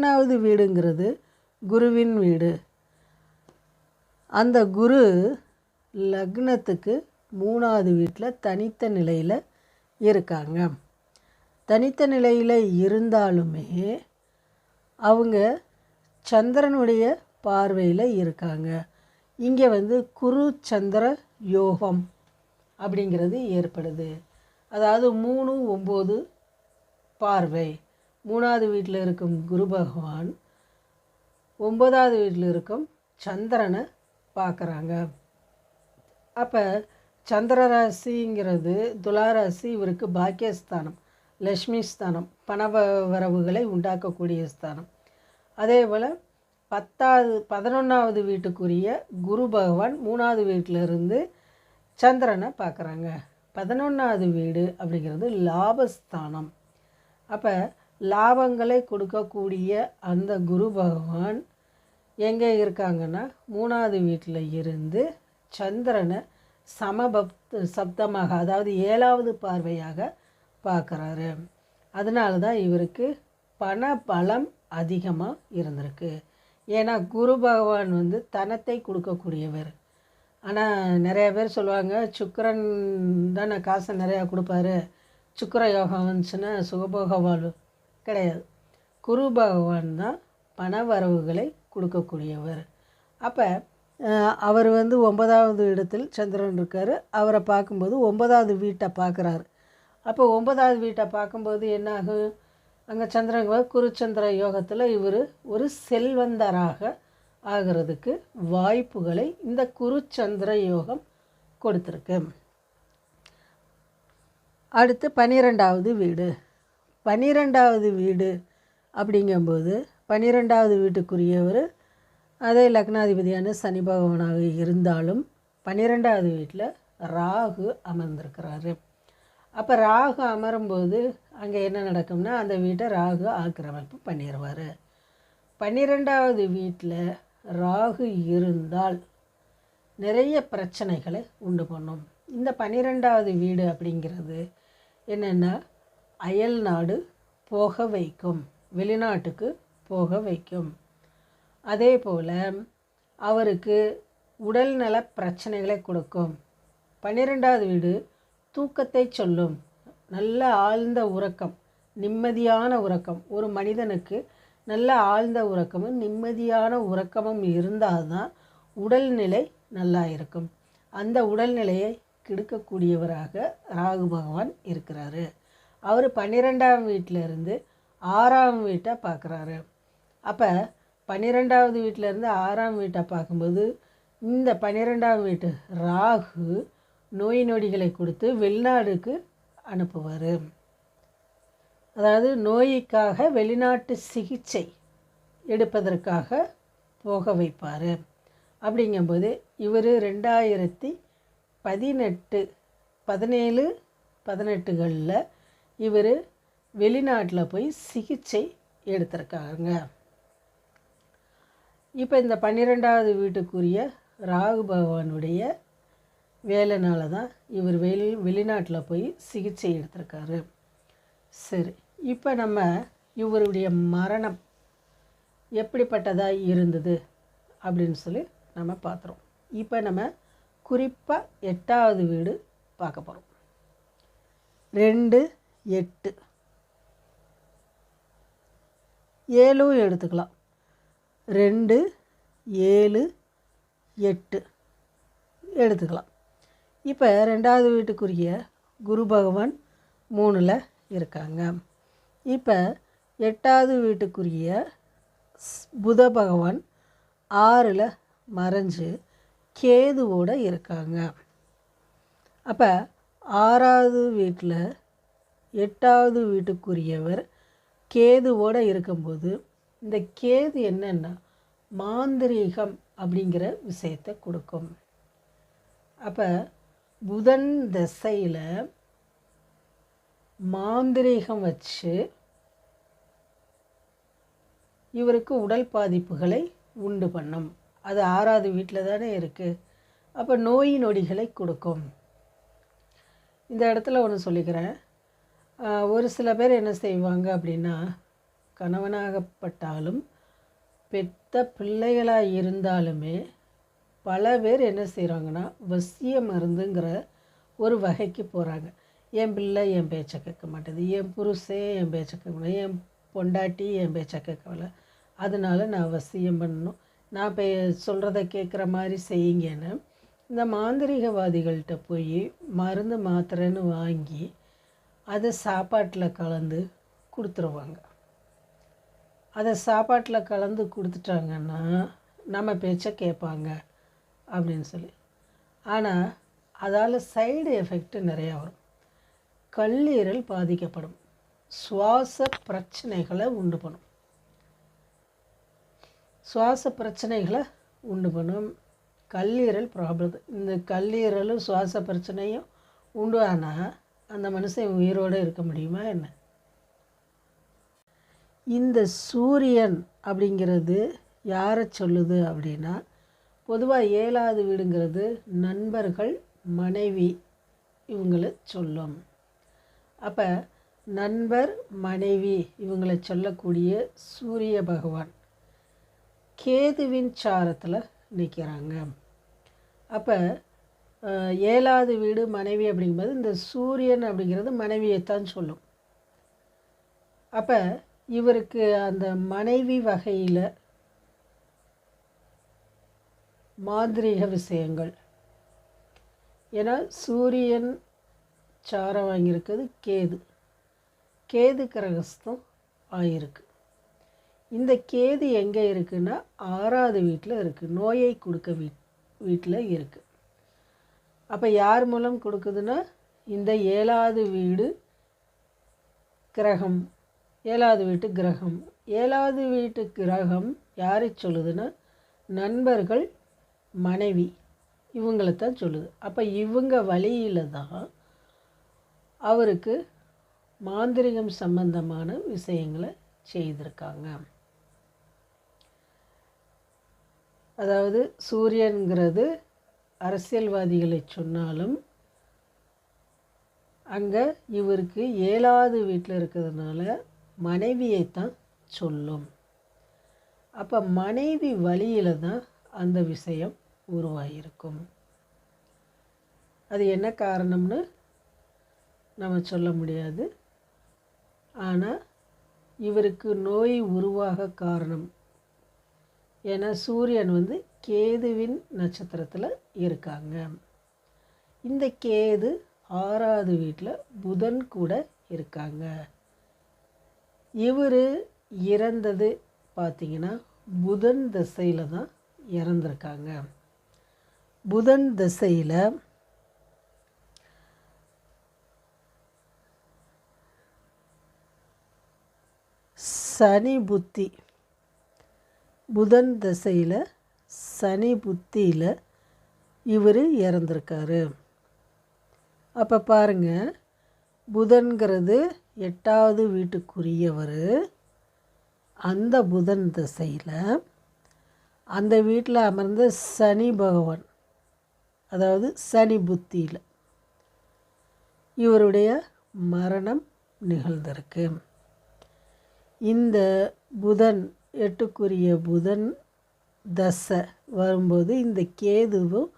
பதினொன்றாவது வீடுங்கிறது குருவின் வீடு. அந்த குரு லக்னத்துக்கு மூணாவது வீட்டில் தனித்த நிலையில் இருக்காங்க. தனித்த நிலையில் இருந்தாலுமே அவங்க சந்திரனுடைய பார்வையில் இருக்காங்க. இங்கே வந்து குரு சந்திர யோகம் அப்படிங்கிறது ஏற்படுது. அதாவது மூணு ஒம்பது பார்வை. மூணாவது வீட்டில் இருக்கும் குரு பகவான் ஒன்பதாவது வீட்டில் இருக்கும் சந்திரனை பார்க்குறாங்க. அப்போ சந்திர ராசிங்கிறது துளாராசி இவருக்கு பாக்கியஸ்தானம் லக்ஷ்மி ஸ்தானம் பண வரவுகளை உண்டாக்கக்கூடிய ஸ்தானம். அதே போல் பத்தாவது பதினொன்றாவது வீட்டுக்குரிய குரு பகவான் மூணாவது வீட்டில் இருந்து சந்திரனை பார்க்குறாங்க. பதினொன்றாவது வீடு அப்படிங்கிறது லாபஸ்தானம். அப்போ லாபங்களை கொடுக்கக்கூடிய அந்த குரு பகவான் எங்கே இருக்காங்கன்னா மூணாவது வீட்டில் இருந்து சந்திரனை சமபப்த சப்தமாக அதாவது ஏழாவது பார்வையாக பார்க்குறாரு. அதனால தான் இவருக்கு பண பலம் அதிகமாக இருந்திருக்கு. ஏன்னா குரு பகவான் வந்து தனத்தை கொடுக்கக்கூடியவர். ஆனால் நிறைய பேர் சொல்லுவாங்க சுக்கரன் தான் காசை நிறையா கொடுப்பாரு. சுக்கர யோகம் வந்துச்சுன்னா சுகபோக வாழ்வு கிடையாது. குரு பகவான் தான் பண வரவுகளை கொடுக்கக்கூடியவர். அப்போ அவர் வந்து ஒன்பதாவது இடத்தில் சந்திரன் இருக்கார். அவரை பார்க்கும்போது ஒன்பதாவது வீட்டை பார்க்குறாரு. அப்போ ஒன்பதாவது வீட்டை பார்க்கும்போது என்னாகும் அங்கே சந்திரன் குருச்சந்திர யோகத்தில் இவர் ஒரு செல்வந்தராக ஆகிறதுக்கு வாய்ப்புகளை இந்த குருச்சந்திர யோகம் கொடுத்துருக்கு. அடுத்து பன்னிரெண்டாவது வீடு. பன்னிரெண்டாவது வீடு அப்படிங்கும்போது பன்னிரெண்டாவது வீட்டுக்குரியவர் அதே லக்னாதிபதியான சனி பகவானாக இருந்தாலும் பன்னிரெண்டாவது வீட்டில் ராகு அமர்ந்திருக்கிறாரு. அப்போ ராகு அமரும்போது அங்கே என்ன நடக்கும்னா அந்த வீட்டை ராகு ஆக்கிரமிப்பு பண்ணிடுவார். பன்னிரெண்டாவது வீட்டில் ராகு இருந்தால் நிறைய பிரச்சனைகளை உண்டு பண்ணும். இந்த பன்னிரெண்டாவது வீடு அப்படிங்கிறது என்னென்னா அயல் நாடு போக வைக்கும். வெளிநாட்டுக்கு போக வைக்கும். அதே போல் அவருக்கு உடல்நல பிரச்சனைகளை கொடுக்கும். பன்னிரெண்டாவது வீடு தூக்கத்தை சொல்லும். நல்ல ஆழ்ந்த உறக்கம் நிம்மதியான உறக்கம். ஒரு மனிதனுக்கு நல்ல ஆழ்ந்த உறக்கமும் நிம்மதியான உறக்கமும் இருந்தால் தான் உடல்நிலை நல்லா இருக்கும். அந்த உடல்நிலையை கெடுக்கக்கூடியவராக ராகு பகவான் இருக்கிறாரு. அவர் பன்னிரெண்டாம் வீட்டில் இருந்து ஆறாம் வீட்டை பார்க்குறாரு. அப்போ பன்னிரெண்டாவது வீட்டிலேருந்து ஆறாம் வீட்டை பார்க்கும்போது இந்த பன்னிரெண்டாம் வீட்டு ராகு நோய் நொடிகளை கொடுத்து வெளிநாடுக்கு அனுப்புவார். அதாவது நோய்க்காக வெளிநாட்டு சிகிச்சை எடுப்பதற்காக போக வைப்பார். அப்படிங்கும்போது இவர் ரெண்டாயிரத்தி பதினெட்டு பதினேழு பதினெட்டுகளில் இவர் வெளிநாட்டில் போய் சிகிச்சை எடுத்திருக்காங்க இப்போ இந்த பன்னிரெண்டாவது வீட்டுக்குரிய ராகு பகவானுடைய வேலைனால தான் இவர் வெளி வெளிநாட்டில் போய் சிகிச்சை எடுத்திருக்காரு. சரி இப்போ நம்ம இவருடைய மரணம் எப்படிப்பட்டதாக இருந்தது அப்படின்னு சொல்லி நம்ம பார்த்துறோம் இப்போ நம்ம குறிப்பாக எட்டாவது வீடு பார்க்க போகிறோம் ரெண்டு எட்டு. ஏழும் எடுத்துக்கலாம். ரெண்டு ஏழு எட்டு எடுத்துக்கலாம். இப்போ ரெண்டாவது வீட்டுக்குரிய குரு பகவான் மூணில் இருக்காங்க. இப்போ எட்டாவது வீட்டுக்குரிய புத பகவான் ஆறில் மறைஞ்சு கேதுவோடு இருக்காங்க. அப்போ ஆறாவது வீட்டில் எட்டாவது வீட்டுக்குரியவர் கேதுவோடு இருக்கும்போது இந்த கேது என்னென்னா மாந்திரீகம் அப்படிங்கிற விஷயத்தை கொடுக்கும். அப்போ புதன் திசையில் மாந்திரீகம் வச்சு இவருக்கு உடல் பாதிப்புகளை உண்டு பண்ணும். அது ஆறாவது வீட்டில் தானே இருக்குது அப்போ நோய் நொடிகளை கொடுக்கும். இந்த இடத்துல ஒன்று சொல்லிக்கிறேன். ஒரு சில பேர் என்ன செய்வாங்க அப்படின்னா கணவனாகப்பட்டாலும் பெத்த பிள்ளைகளாக இருந்தாலுமே பல பேர் என்ன செய்கிறாங்கன்னா வசிய மருந்துங்கிற ஒரு வகைக்கு போகிறாங்க என் பிள்ளை என் பேச்சை கேட்க மாட்டேது. என் புருஷே என் பேச்சை கேட்க என் பொண்டாட்டி என் பேச்சை கேட்கல அதனால நான் வசியம் பண்ணணும். நான் பே சொல்கிறத கேட்குற மாதிரி செய்யுங்கன்னு இந்த மாந்திரிகவாதிகள்கிட்ட போய் மருந்து மாத்திரைன்னு வாங்கி அதை சாப்பாட்டில் கலந்து கொடுத்துருவாங்க. அதை சாப்பாட்டில் கலந்து கொடுத்துட்டாங்கன்னா நம்ம பேச்சை கேட்பாங்க அப்படின்னு சொல்லி. ஆனால் அதால் சைடு எஃபெக்ட் நிறையா வரும். கல்லீரல் பாதிக்கப்படும். சுவாச பிரச்சனைகளை உண்டு பண்ணும். சுவாச பிரச்சனைகளை உண்டு பண்ணும். கல்லீரல் ப்ராப்ளம் இந்த கல்லீரலும் சுவாச பிரச்சனையும் உண்டு ஆனால் அந்த மனுஷன் உயிரோடு இருக்க முடியுமா என்ன? இந்த சூரியன் அப்படிங்கிறது யாரை சொல்லுது அப்படின்னா பொதுவாக ஏழாவது வீடுங்கிறது நண்பர்கள் மனைவி இவங்களை சொல்லும். அப்போ நண்பர் மனைவி இவங்களை சொல்லக்கூடிய சூரிய பகவான் கேதுவின் சாரத்தில் நிற்கிறாங்க அப்போ ஏழாவது வீடு மனைவி அப்படிங்கும்போது இந்த சூரியன் அப்படிங்கிறது மனைவியைத்தான் சொல்லும். அப்போ இவருக்கு அந்த மனைவி வகையில் மாந்திரீக விஷயங்கள். ஏன்னா சூரியன் சாரம் வாங்கியிருக்கிறது கேது. கேது கிரகஸ்தம் ஆகியிருக்கு இந்த கேது எங்கே இருக்குன்னா ஆறாவது வீட்டில் இருக்குது நோயை கொடுக்க வீ வீட்டில் இருக்குது அப்போ யார் மூலம் கொடுக்குதுன்னா இந்த ஏழாவது வீடு கிரகம். ஏழாவது வீட்டு கிரகம். ஏழாவது வீட்டு கிரகம் யாரை சொல்லுதுன்னா நண்பர்கள் மனைவி. இவங்களை தான் சொல்லுது. அப்போ இவங்க வழியில் தான் அவருக்கு மாந்திரிகம் சம்பந்தமான விஷயங்களை செய்திருக்காங்க. அதாவது சூரியன்கிறது அரசியல்வாதிகளை சொன்னாலும் அங்கே இவருக்கு ஏழாவது வீட்டில் இருக்கிறதுனால மனைவியை தான் சொல்லும். அப்போ மனைவி வழியில் தான் அந்த விஷயம் உருவாகியிருக்கும் அது என்ன காரணம்னு நம்ம சொல்ல முடியாது. ஆனால் இவருக்கு நோய் உருவாக காரணம் ஏன்னா சூரியன் வந்து கேதுவின் நட்சத்திரத்தில் இருக்காங்க. இந்த கேது ஆறாவது வீட்டில் புதன் கூட இருக்காங்க. இவர் இறந்தது பார்த்திங்கன்னா புதன் திசையில் தான் இறந்துருக்காங்க. புதன் திசையில் சனி புத்தி புதன் திசையில் சனி புத்தியில் இவர் இறந்துருக்காரு. அப்போ பாருங்கள் புதன்கிறது எட்டாவது வீட்டுக்குரியவர். அந்த புதன் திசையில் அந்த வீட்டில் அமர்ந்த சனி பகவான் அதாவது சனி புத்தியில் இவருடைய மரணம் நிகழ்ந்திருக்கு. இந்த புதன் எட்டுக்குரிய புதன் தசை வரும்போது இந்த கேதுவும்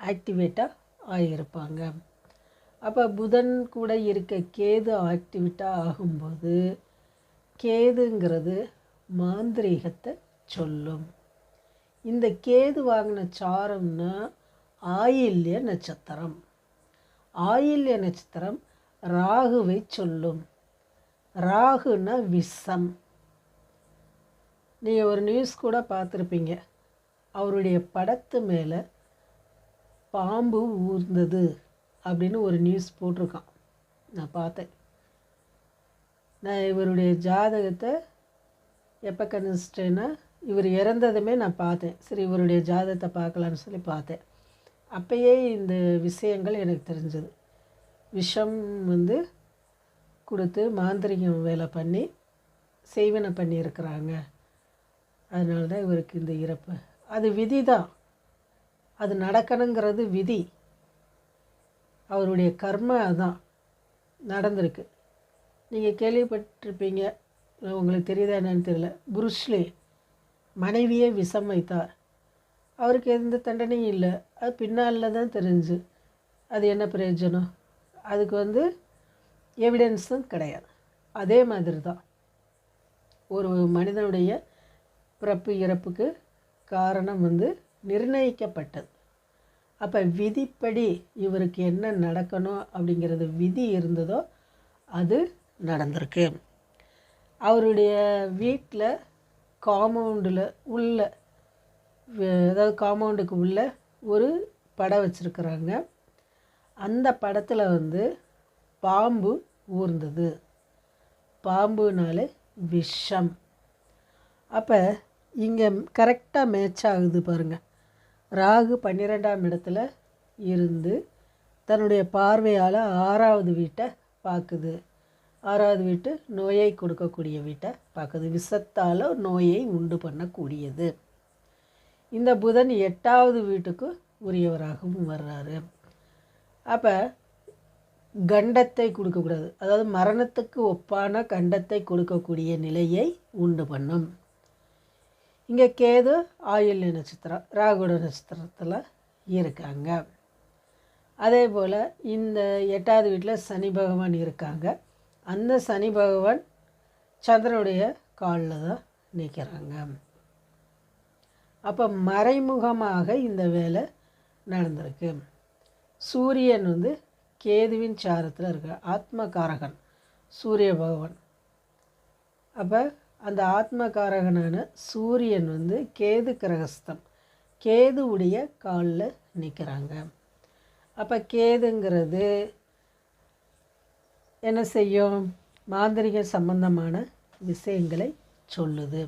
ஆக்டிவேட்டாக ஆகியிருப்பாங்க அப்போ புதன் கூட இருக்க கேது ஆக்டிவேட்டாக ஆகும்போது கேதுங்கிறது மாந்திரீகத்தை சொல்லும். இந்த கேது வாங்கின சாரம்னா ஆயில்ய நட்சத்திரம். ஆயில்ய நட்சத்திரம் ராகுவை சொல்லும். ராகுனா விஷம். நீங்கள் ஒரு நியூஸ் கூட பார்த்துருப்பீங்க. அவருடைய படத்து மேலே பாம்பு ஊர்ந்தது அப்படின்னு ஒரு நியூஸ் போட்டிருக்கான். நான் பார்த்தேன். நான் இவருடைய ஜாதகத்தை எப்போ கணிச்சிட்டேன்னா இவர் இறந்ததுமே நான் பார்த்தேன். சரி இவருடைய ஜாதகத்தை பார்க்கலான்னு சொல்லி பார்த்தேன். அப்பயே இந்த விஷயங்கள் எனக்கு தெரிஞ்சது. விஷம் வந்து கொடுத்து மாந்திரிகம் வேலை பண்ணி செய்வனை பண்ணியிருக்கிறாங்க. அதனால தான் இவருக்கு இந்த இறப்பு. அது விதி தான் அது நடக்கணுங்கிறது விதி. அவருடைய கர்ம அதான். நடந்திருக்கு. நீங்கள் கேள்விப்பட்டிருப்பீங்க. உங்களுக்கு தெரியுதா என்னன்னு தெரியல. புருஷ்லி மனைவியே விஷம் வைத்தார். அவருக்கு எந்த தண்டனையும் இல்லை. அது பின்னால் தான் தெரிஞ்சு. அது என்ன பிரயோஜனம்? அதுக்கு வந்து எவிடன்ஸும் கிடையாது. அதே மாதிரி தான் ஒரு மனிதனுடைய பிறப்பு இறப்புக்கு காரணம் வந்து நிர்ணயிக்கப்பட்டது. அப்போ விதிப்படி இவருக்கு என்ன நடக்கணும் அப்படிங்கிறது விதி இருந்ததோ அது நடந்திருக்கு. அவருடைய வீட்டில் காம்பவுண்டில் உள்ள அதாவது காம்பவுண்டுக்கு உள்ள ஒரு படம் வச்சுருக்குறாங்க. அந்த படத்தில் வந்து பாம்பு ஊர்ந்தது. பாம்புனாலே விஷம். அப்போ இங்கே கரெக்டாக மேட்ச் ஆகுது பாருங்கள் ராகு பன்னிரெண்டாம் இடத்துல இருந்து தன்னுடைய பார்வையால் ஆறாவது வீட்டை பார்க்குது. ஆறாவது வீட்டு நோயை கொடுக்கக்கூடிய வீட்டை பார்க்குது. விஷத்தால் நோயை உண்டு பண்ணக்கூடியது. இந்த புதன் எட்டாவது வீட்டுக்கு உரியவராகவும் வர்றாரு. அப்போ கண்டத்தை கொடுக்கக்கூடாது. அதாவது மரணத்துக்கு ஒப்பான கண்டத்தை கொடுக்கக்கூடிய நிலையை உண்டு பண்ணும். இங்கே கேது ஆயுள்ய நட்சத்திரம் ராகுட நட்சத்திரத்தில் இருக்காங்க. அதே போல் இந்த எட்டாவது வீட்டில் சனி பகவான் இருக்காங்க. அந்த சனி பகவான் சந்திரனுடைய காலில் தான் நிற்கிறாங்க அப்போ மறைமுகமாக இந்த வேலை நடந்திருக்கு. சூரியன் வந்து கேதுவின் சாரத்தில் இருக்க ஆத்மகாரகன் சூரிய பகவான். அப்போ அந்த ஆத்மகாரகனான சூரியன் வந்து கேது கிரகஸ்தம் கேதுவுடைய காலில் நிற்கிறாங்க அப்போ கேதுங்கிறது என்ன செய்யும்? மாந்திரிக சம்பந்தமான விஷயங்களை சொல்லுது.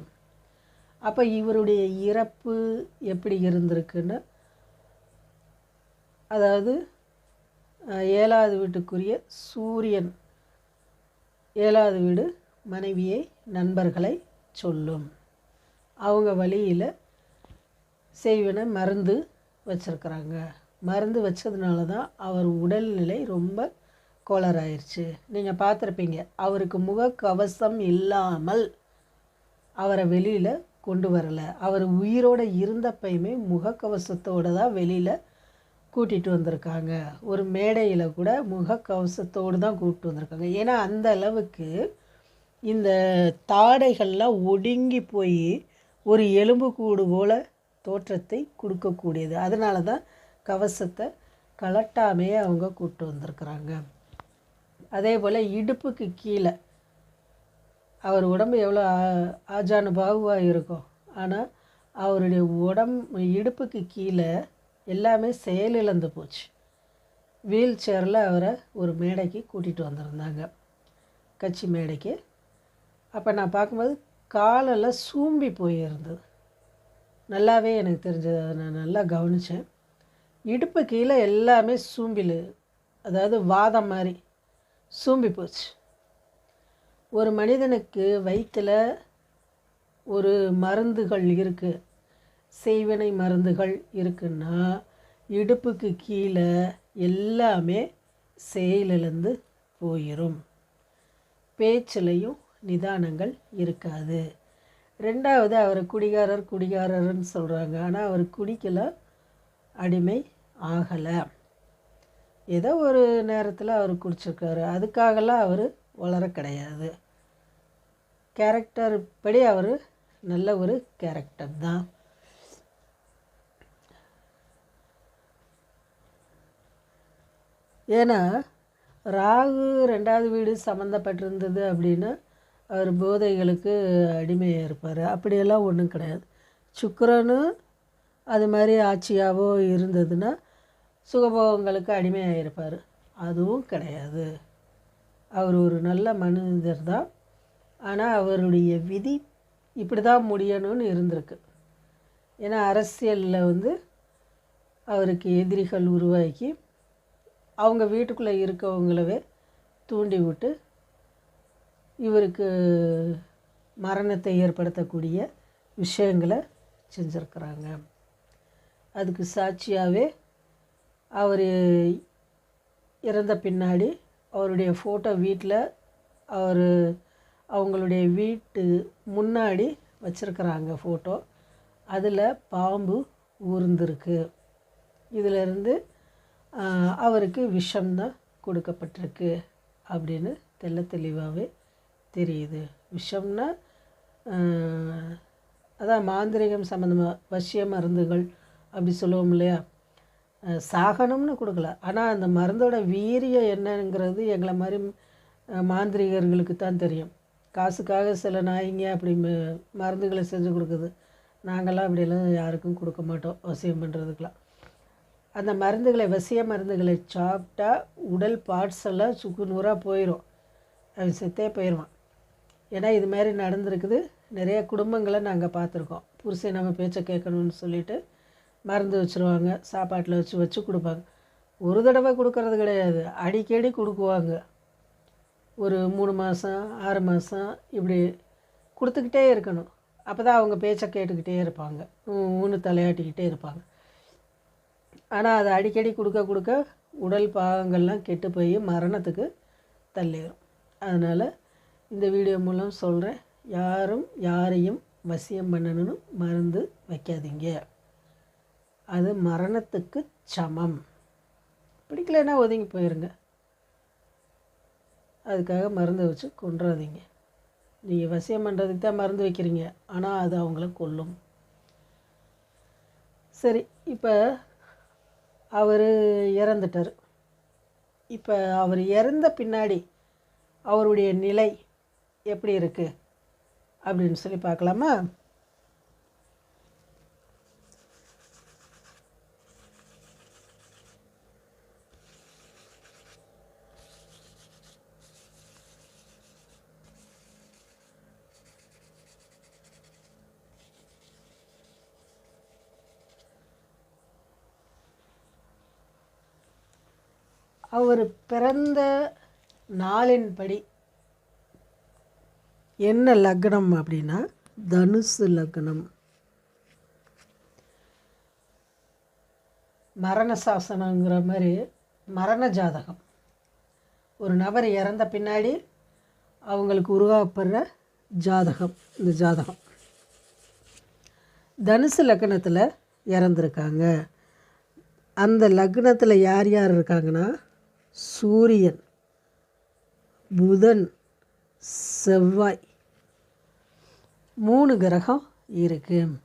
அப்போ இவருடைய இறப்பு எப்படி இருந்திருக்குன்னு அதாவது ஏழாவது வீட்டுக்குரிய சூரியன் ஏழாவது வீடு மனைவியை நண்பர்களை சொல்லும். அவங்க வழியில் செய்வன மருந்து வச்சுருக்குறாங்க. மருந்து வச்சதுனால தான் அவர் உடல்நிலை ரொம்ப கோளாறாயிருச்சு. நீங்கள் பார்த்துருப்பீங்க அவருக்கு முகக்கவசம் இல்லாமல் அவரை வெளியில் கொண்டு வரலை. அவர் உயிரோடு இருந்தப்பயுமே முகக்கவசத்தோடு தான் வெளியில் கூட்டிகிட்டு வந்திருக்காங்க. ஒரு மேடையில் கூட முகக்கவசத்தோடு தான் கூப்பிட்டு வந்திருக்காங்க. ஏன்னா அந்த அளவுக்கு இந்த தாடைகள்லாம் ஒடுங்கி போய் ஒரு எலும்புக்கூடு போல தோற்றத்தை கொடுக்கக்கூடியது. அதனால தான் கவசத்தை கலட்டாமே அவங்க கூப்பிட்டு வந்திருக்கிறாங்க. அதே போல் இடுப்புக்கு கீழே அவர் உடம்பு எவ்வளோ ஆ- ஆஜானு பாகுவாக இருக்கும் ஆனால் அவருடைய உடம்பு இடுப்புக்கு கீழே எல்லாமே செயலிழந்து போச்சு. வீல் சேரில் அவரை ஒரு மேடைக்கு கூட்டிகிட்டு வந்திருந்தாங்க. கட்சி மேடைக்கு அப்போ நான் பார்க்கும்போது காலெல்லாம் சூம்பி போயிருந்தது. நல்லாவே எனக்கு தெரிஞ்சது. அதை நான் நல்லா கவனித்தேன் இடுப்பு கீழே எல்லாமே சூம்பில் அதாவது வாதம் மாதிரி சூம்பி போச்சு. ஒரு மனிதனுக்கு வயிற்றில் ஒரு மருந்துகள் இருக்குது செய்வினை மருந்துகள் இருக்குன்னா இடுப்புக்கு கீழே எல்லாமே செயலிழந்து போயிடும் பேச்சிலையும் நிதானங்கள் இருக்காது. ரெண்டாவது அவர் குடிகாரர் குடிகாரர்னு சொல்கிறாங்க ஆனால் அவர் குடிக்கல அடிமை ஆகலை. ஏதோ ஒரு நேரத்தில் அவர் குடிச்சிருக்காரு. அதுக்காகலாம் அவர் வளர கிடையாது. கேரக்டர் படி அவர் நல்ல ஒரு கேரக்டர் தான். ஏன்னா ராகு ரெண்டாவது வீடு சம்மந்தப்பட்டிருந்தது அப்படின்னா அவர் போதைகளுக்கு அடிமையாக இருப்பார். அப்படியெல்லாம் ஒன்றும் கிடையாது. சுக்கரனும் அது மாதிரி ஆட்சியாகவோ இருந்ததுன்னா சுகபோகங்களுக்கு அடிமையாக இருப்பார். அதுவும் கிடையாது. அவர் ஒரு நல்ல மனிதர் தான். ஆனால் அவருடைய விதி இப்படி தான் முடியணும்னு இருந்திருக்கு. ஏன்னா அரசியலில் வந்து அவருக்கு எதிரிகள் உருவாக்கி அவங்க வீட்டுக்குள்ளே இருக்கவங்களவே தூண்டி விட்டு இவருக்கு மரணத்தை ஏற்படுத்தக்கூடிய விஷயங்களை செஞ்சுருக்குறாங்க. அதுக்கு சாட்சியாகவே அவர் இறந்த பின்னாடி அவருடைய ஃபோட்டோ வீட்டில் அவர் அவங்களுடைய வீட்டு முன்னாடி வச்சுருக்குறாங்க ஃபோட்டோ அதில் பாம்பு ஊர்ந்துருக்கு. இதிலிருந்து அவருக்கு விஷம்தான் கொடுக்கப்பட்டிருக்கு அப்படின்னு தெள்ள தெளிவாகவே தெரியுது. விஷம்னா அதான் மாந்திரிகம் சம்மந்தமாக வசிய மருந்துகள் அப்படி சொல்லுவோம் இல்லையா? சாகனம்னு கொடுக்கல. ஆனால் அந்த மருந்தோட வீரியம் என்னங்கிறது எங்களை மாதிரி மாந்திரிகர்களுக்கு தான் தெரியும். காசுக்காக சில நாய்ங்க அப்படி மருந்துகளை செஞ்சு கொடுக்குது. நாங்கள்லாம் அப்படியெல்லாம் யாருக்கும் கொடுக்க மாட்டோம். வசியம் பண்ணுறதுக்கெலாம் அந்த மருந்துகளை வசிய மருந்துகளை சாப்பிட்டா உடல் பார்ட்ஸ் எல்லாம் சுக்கு நூறாக போயிடும் அவன் செத்தே போயிடுவான். ஏன்னா இது மாதிரி நடந்திருக்குது. நிறைய குடும்பங்களை நாங்கள் பார்த்துருக்கோம். புருஷன் நம்ம பேச்சை கேட்கணும்னு சொல்லிட்டு மருந்து வச்சுருவாங்க சாப்பாட்டில் வச்சு வச்சு கொடுப்பாங்க. ஒரு தடவை கொடுக்கறது கிடையாது. அடிக்கடி கொடுக்குவாங்க. ஒரு மூணு மாதம் ஆறு மாதம் இப்படி கொடுத்துக்கிட்டே இருக்கணும். அப்போ தான் அவங்க பேச்சை கேட்டுக்கிட்டே இருப்பாங்க. ஊன்னு தலையாட்டிக்கிட்டே இருப்பாங்க. ஆனால் அதை அடிக்கடி கொடுக்க கொடுக்க உடல் பாகங்கள்லாம் கெட்டு போய் மரணத்துக்கு தள்ளிடும் அதனால் இந்த வீடியோ மூலம் சொல்கிறேன் யாரும் யாரையும் வசியம் பண்ணணும்னு மருந்து வைக்காதீங்க. அது மரணத்துக்கு சமம். பிடிக்கலைன்னா ஒதுங்கி போயிருங்க. அதுக்காக மருந்து வச்சு கொன்றாதீங்க. நீங்கள் வசியம் பண்ணுறதுக்கு தான் மருந்து வைக்கிறீங்க. ஆனால் அது அவங்கள கொல்லும். சரி இப்போ அவர் இறந்துட்டார். இப்போ அவர் இறந்த பின்னாடி அவருடைய நிலை எப்படி இருக்குது அப்படின்னு சொல்லி பார்க்கலாமா? அவர் பிறந்த நாளின்படி என்ன லக்னம் அப்படின்னா தனுசு லக்னம். மரண சாசனங்கிற மாதிரி மரண ஜாதகம். ஒரு நபர் இறந்த பின்னாடி அவங்களுக்கு உருவாக்கப்படுற ஜாதகம் இந்த ஜாதகம். தனுசு லக்னத்தில் இறந்துருக்காங்க. அந்த லக்னத்தில் யார் யார் இருக்காங்கன்னா? சூரியன் புதன் செவ்வாய். மூணு கிரகம் இருக்குது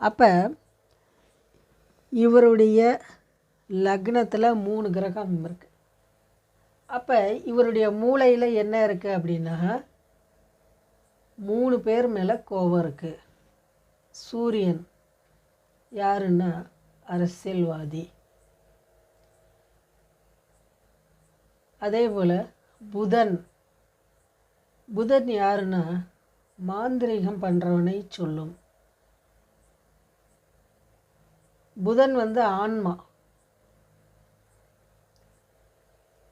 அப்போ இவருடைய லக்னத்தில் மூணு கிரகம் இருக்குது அப்போ இவருடைய மூளையில் என்ன இருக்குது அப்படின்னா மூணு பேர் மேலே கோபம் இருக்குது சூரியன் யாருன்னா அரசியல்வாதி. அதே போல் புதன். புதன் யாருன்னா மாந்திரீகம் பண்ணுறவனை சொல்லும். புதன் வந்து ஆன்மா.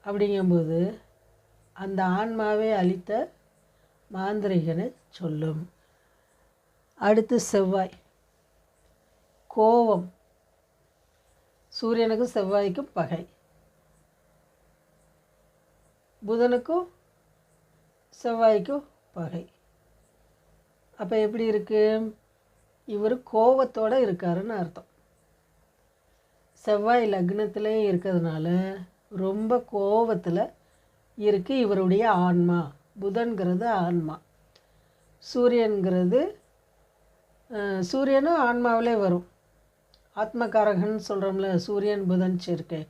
அப்படிங்கும்போது அந்த ஆன்மாவை அழித்த மாந்திரிகனை சொல்லும். அடுத்து செவ்வாய். கோபம் சூரியனுக்கும் செவ்வாய்க்கும் பகை. புதனுக்கும் செவ்வாய்க்கும் பகை. அப்போ எப்படி இருக்குது இவர் கோபத்தோடு இருக்காருன்னு அர்த்தம். செவ்வாய் லக்னத்துலேயும் இருக்கிறதுனால ரொம்ப கோபத்தில் இருக்குது இவருடைய ஆன்மா. புதன்கிறது ஆன்மா. சூரியன்கிறது சூரியனும் ஆன்மாவிலே வரும். ஆத்மகாரகன் சொல்கிறோம்ல சூரியன் புதன் சேர்க்கை.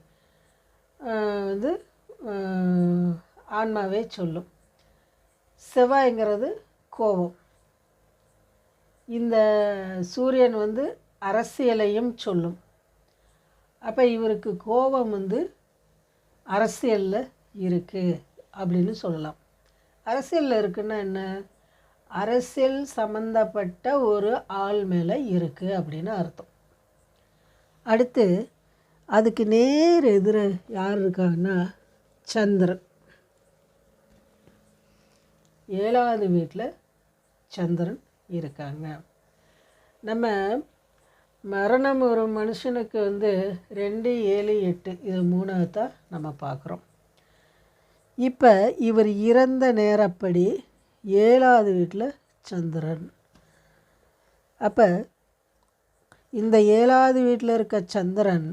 வந்து ஆன்மாவே சொல்லும். செவ்வாய்ங்கிறது கோபம் இந்த சூரியன் வந்து அரசியலையும் சொல்லும். அப்போ இவருக்கு கோபம் வந்து அரசியலில் இருக்குது அப்படின்னு சொல்லலாம். அரசியலில் இருக்குன்னா என்ன? அரசியல் சம்மந்தப்பட்ட ஒரு ஆள் மேலே இருக்குது அப்படின்னு அர்த்தம். அடுத்து அதுக்கு நேர் எதிர யார் இருக்காங்கன்னா சந்திரன். ஏழாவது வீட்டில் சந்திரன் இருக்காங்க. நம்ம மரணம் ஒரு மனுஷனுக்கு வந்து ரெண்டு ஏழு எட்டு இது மூணாவது தான் நம்ம பார்க்குறோம். இப்போ இவர் இறந்த நேரப்படி ஏழாவது வீட்டில் சந்திரன். அப்போ இந்த ஏழாவது வீட்டில் இருக்க சந்திரன்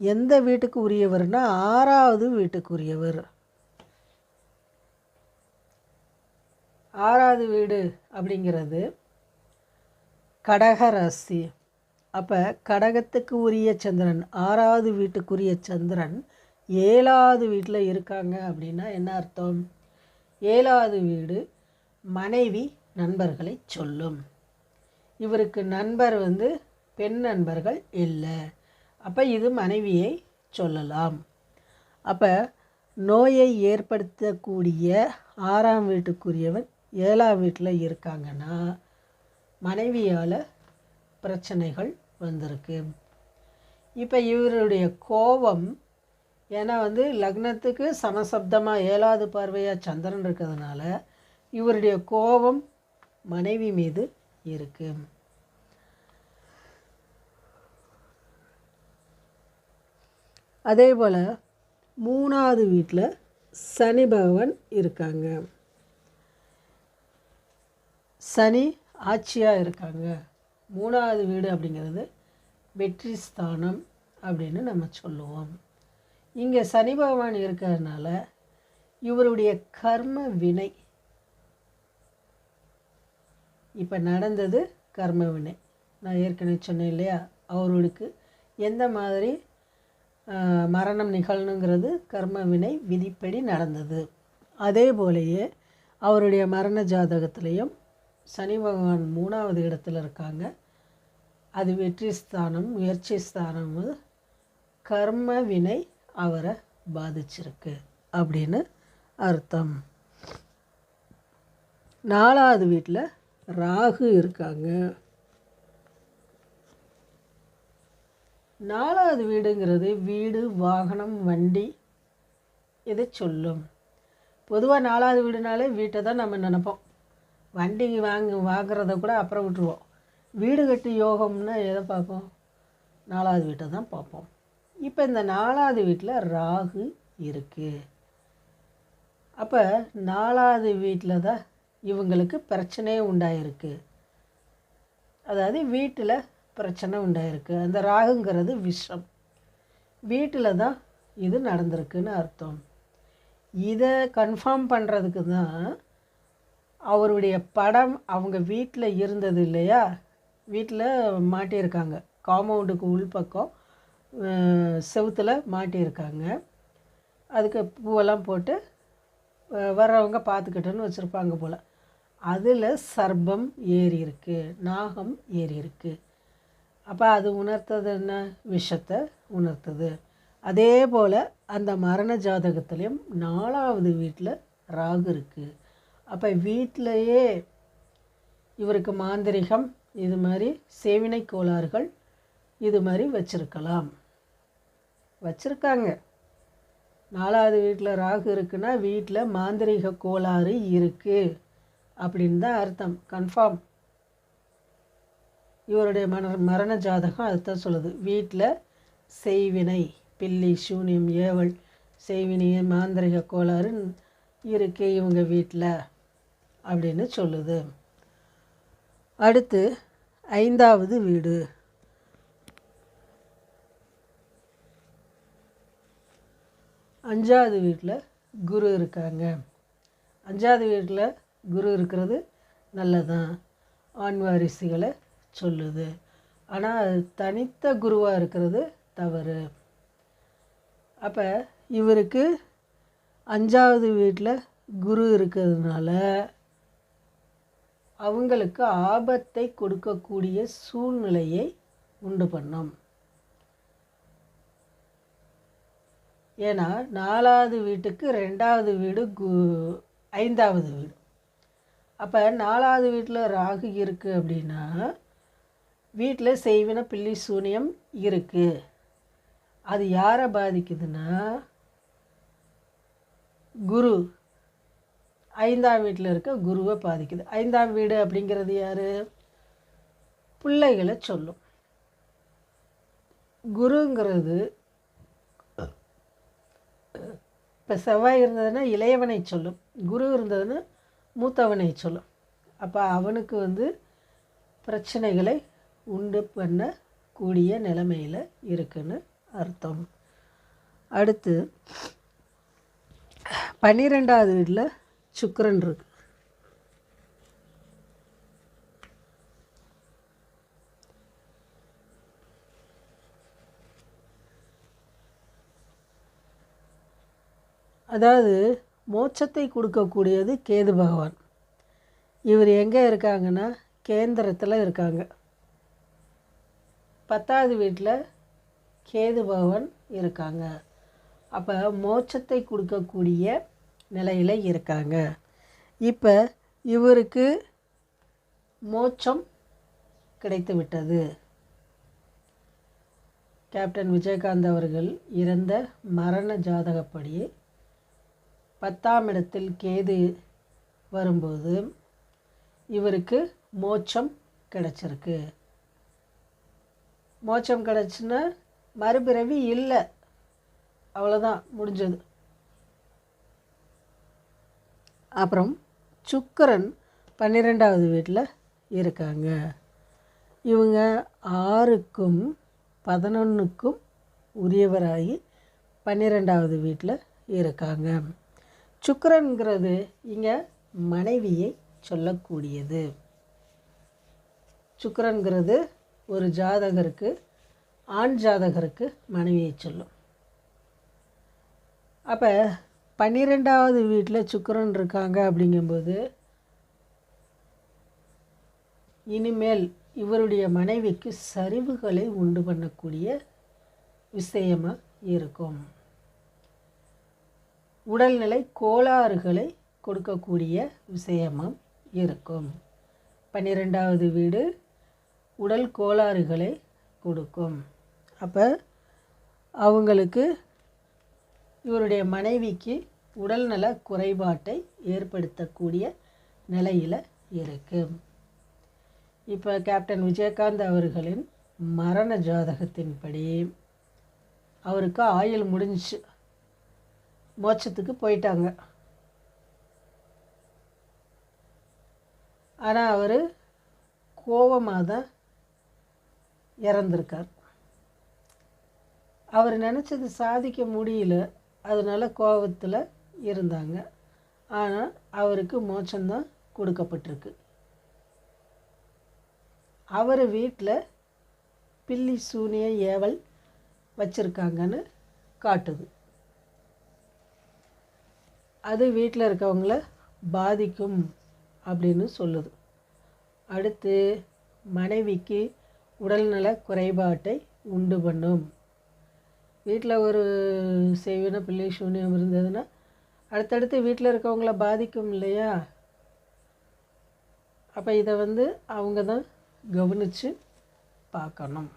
எந்த வீட்டுக்கு உரியவர்னா ஆறாவது வீட்டுக்கு உரியவர். ஆறாவது வீடு அப்படிங்கிறது கடக ராசி அப்போ கடகத்துக்கு உரிய சந்திரன் ஆறாவது வீட்டுக்குரிய சந்திரன் ஏழாவது வீட்டில் இருக்காங்க அப்படின்னா என்ன அர்த்தம்? ஏழாவது வீடு மனைவி நண்பர்களை சொல்லும். இவருக்கு நண்பர் வந்து பெண் நண்பர்கள் இல்லை. அப்போ இது மனைவியை சொல்லலாம். அப்போ நோயை ஏற்படுத்தக்கூடிய ஆறாம் வீட்டுக்குரியவன் ஏழாம் வீட்டில் இருக்காங்கன்னா மனைவியால் பிரச்சனைகள் வந்திருக்கு. இப்போ இவருடைய கோபம் ஏன்னா வந்து லக்னத்துக்கு சமசப்தமாக ஏழாவது பார்வையாக சந்திரன் இருக்கிறதுனால இவருடைய கோபம் மனைவி மீது இருக்கு. அதே போல் மூணாவது வீட்டில் சனி பகவான் இருக்காங்க. சனி ஆட்சியாக இருக்காங்க. மூணாவது வீடு அப்படிங்கிறது வெற்றி ஸ்தானம் அப்படின்னு நம்ம சொல்லுவோம். இங்கே சனி பகவான் இருக்கிறதுனால இவருடைய கர்ம வினை. இப்போ நடந்தது கர்ம வினை. நான் ஏற்கனவே சொன்னேன் இல்லையா? அவர்களுக்கு எந்த மாதிரி மரணம் நிகழணுங்கிறது கர்ம வினை விதிப்படி நடந்தது. அதே போலயே அவருடைய மரண ஜாதகத்திலையும் சனி பகவான் மூணாவது இடத்துல இருக்காங்க. அது வெற்றி ஸ்தானம் முயற்சி ஸ்தானம் கர்ம வினை அவரை பாதிச்சிருக்கு அப்படின்னு அர்த்தம். நாலாவது வீட்டில் ராகு இருக்காங்க. நாலாவது வீடுங்கிறது வீடு வாகனம் வண்டி இதை சொல்லும்? பொதுவாக நாலாவது வீடுனாலே வீட்டை தான் நம்ம நினப்போம். வண்டி வாங்க வாங்குறத கூட அப்புறம் விட்டுருவோம். வீடு கட்டி யோகம்னா எதை பார்ப்போம்? நாலாவது வீட்டை தான் பார்ப்போம். இப்போ இந்த நாலாவது வீட்டில் ராகு இருக்குது அப்போ நாலாவது வீட்டில் தான் இவங்களுக்கு பிரச்சனையே உண்டாயிருக்கு. அதாவது வீட்டில் பிரச்சனை உண்டாயிருக்கு. அந்த ராகுங்கிறது விஷம். வீட்டில் தான் இது நடந்திருக்குன்னு அர்த்தம். இதை கன்ஃபார்ம் பண்ணுறதுக்கு தான் அவருடைய படம் அவங்க வீட்டில் இருந்தது இல்லையா? வீட்டில் மாட்டியிருக்காங்க. காம்பவுண்டுக்கு உள்பக்கம் செவுத்தில் மாட்டியிருக்காங்க. அதுக்கு பூவெல்லாம் போட்டு வர்றவங்க பார்த்துக்கிட்டோன்னு வச்சுருப்பாங்க போல். அதில் சர்பம் ஏறி இருக்குது நாகம் ஏறி இருக்குது அப்போ அது உணர்த்தது என்ன? விஷத்தை உணர்த்துது. அதே போல் அந்த மரண ஜாதகத்துலேயும் நாலாவது வீட்டில் ராகு இருக்குது அப்போ வீட்டிலையே இவருக்கு மாந்திரிகம் இது மாதிரி சேவினை கோளாறுகள் இது மாதிரி வச்சுருக்கலாம். வச்சுருக்காங்க. நாலாவது வீட்டில் ராகு இருக்குன்னா வீட்டில் மாந்திரிக கோளாறு இருக்குது அப்படின்னு தான் அர்த்தம். கன்ஃபார்ம். இவருடைய மன மரண ஜாதகம் அதுதான் சொல்லுது. வீட்டில் செய்வினை பில்லி சூனியம் ஏவல் செய்வினை மாந்திரிக கோளாறு இருக்கு இவங்க வீட்டில் அப்படின்னு சொல்லுது. அடுத்து ஐந்தாவது வீடு. அஞ்சாவது வீட்டில் குரு இருக்காங்க. அஞ்சாவது வீட்டில் குரு இருக்கிறது நல்லதான் ஆண் வாரிசுகளை சொல்லுது. ஆனால் அது தனித்த குருவாக இருக்கிறது தவறு. அப்போ இவருக்கு அஞ்சாவது வீட்டில் குரு இருக்கிறதுனால அவங்களுக்கு ஆபத்தை கொடுக்கக்கூடிய சூழ்நிலையை உண்டு பண்ணும். ஏன்னா நாலாவது வீட்டுக்கு ரெண்டாவது வீடு கு ஐந்தாவது வீடு. அப்போ நாலாவது வீட்டில் ராகு இருக்குது அப்படின்னா வீட்டில் செய்வின பில்லி சூனியம் இருக்குது அது யாரை பாதிக்குதுன்னா குரு. ஐந்தாம் வீட்டில் இருக்க குருவை பாதிக்குது. ஐந்தாம் வீடு அப்படிங்கிறது யார்? பிள்ளைகளை சொல்லும். குருங்கிறது இப்போ செவ்வாய் இருந்ததுன்னா இளையவனை சொல்லும். குரு இருந்ததுன்னா மூத்தவனை சொல்லும். அப்போ அவனுக்கு வந்து பிரச்சனைகளை உண்டு பண்ணக்கூடிய நிலைமையில் இருக்குன்னு அர்த்தம். அடுத்து பன்னிரெண்டாவது வீட்டில் சுக்கரன் இருக்கு. அதாவது மோட்சத்தை கொடுக்கக்கூடியது கேது பகவான். இவர் எங்கே இருக்காங்கன்னா கேந்திரத்தில் இருக்காங்க. பத்தாவது வீட்டில் கேது பகவான் இருக்காங்க. அப்போ மோட்சத்தை கொடுக்கக்கூடிய நிலையில் இருக்காங்க. இப்போ இவருக்கு மோட்சம் கிடைத்து விட்டது கேப்டன் விஜயகாந்த் அவர்கள் இறந்த மரண ஜாதகப்படி பத்தாம் இடத்தில் கேது வரும்போது இவருக்கு மோட்சம் கிடச்சிருக்கு. மோட்சம் கிடச்சுன்னா மறுபிறவி இல்லை. அவ்வளோதான் முடிஞ்சது. அப்புறம் சுக்கரன் பன்னிரெண்டாவது வீட்டில் இருக்காங்க. இவங்க ஆறுக்கும் பதினொன்றுக்கும் உரியவராகி பன்னிரெண்டாவது வீட்டில் இருக்காங்க. சுக்கரன்கிறது இங்கே மனைவியை சொல்லக்கூடியது. சுக்கரன்கிறது ஒரு ஜாதகருக்கு ஆண் ஜாதகருக்கு மனைவியை சொல்லும். அப்போ பன்னிரெண்டாவது வீட்டில் சுக்கரன் இருக்காங்க அப்படிங்கும்போது இனிமேல் இவருடைய மனைவிக்கு சரிவுகளை உண்டு பண்ணக்கூடிய விஷயமாக இருக்கும். உடல்நிலை கோளாறுகளை கொடுக்கக்கூடிய விஷயமும் இருக்கும். பன்னிரெண்டாவது வீடு உடல் கோளாறுகளை கொடுக்கும். அப்போ அவங்களுக்கு இவருடைய மனைவிக்கு உடல்நல குறைபாட்டை ஏற்படுத்தக்கூடிய நிலையில் இருக்கு. இப்போ கேப்டன் விஜயகாந்த் அவர்களின் மரண ஜாதகத்தின்படி அவருக்கு ஆயுள் முடிஞ்சிச்சு. மோட்சத்துக்கு போயிட்டாங்க. ஆனால் அவர் கோபமாக தான் இறந்துருக்கார். அவர் நினச்சது சாதிக்க முடியல. அதனால் கோபத்தில் இருந்தாங்க. ஆனால் அவருக்கு மோட்சம்தான் கொடுக்கப்பட்டிருக்கு. அவர் வீட்டில் பில்லி சூனிய ஏவல் வச்சுருக்காங்கன்னு காட்டுது. அது வீட்டில் இருக்கவங்கள பாதிக்கும் அப்படின்னு சொல்லுது. அடுத்து மனைவிக்கு உடல்நல குறைபாட்டை உண்டு பண்ணும். வீட்டில் ஒரு செய்வின பிள்ளை சூன்யம் இருந்ததுன்னா அடுத்தடுத்து வீட்டில் இருக்கவங்கள பாதிக்கும் இல்லையா? அப்போ இதை வந்து அவங்க தான் கவனித்து பார்க்கணும்.